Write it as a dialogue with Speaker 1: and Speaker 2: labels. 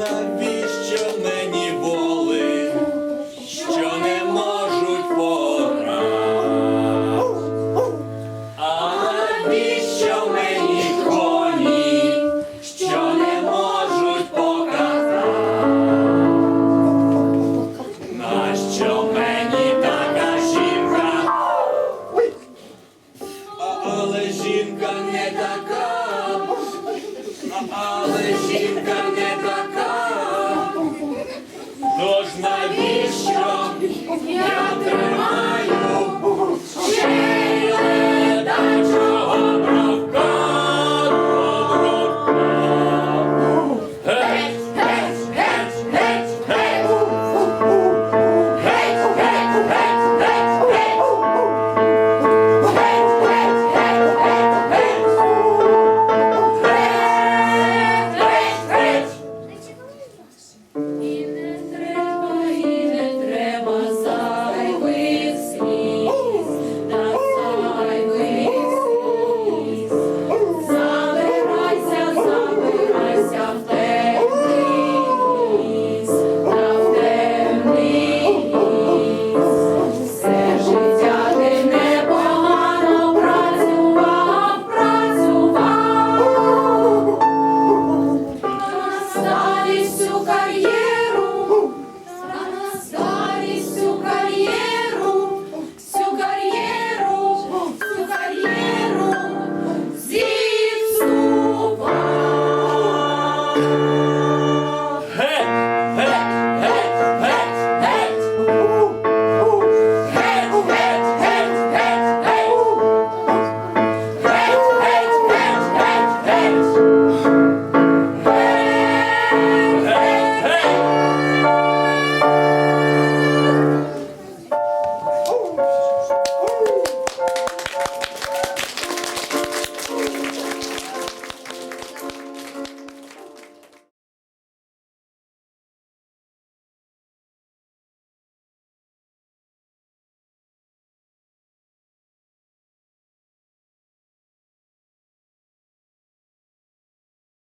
Speaker 1: навіщо мені боли, що не можуть порати? А навіщо мені коні, що не можуть показати? Нащо мені така жінка? Але жінка не така. Ale žinka ne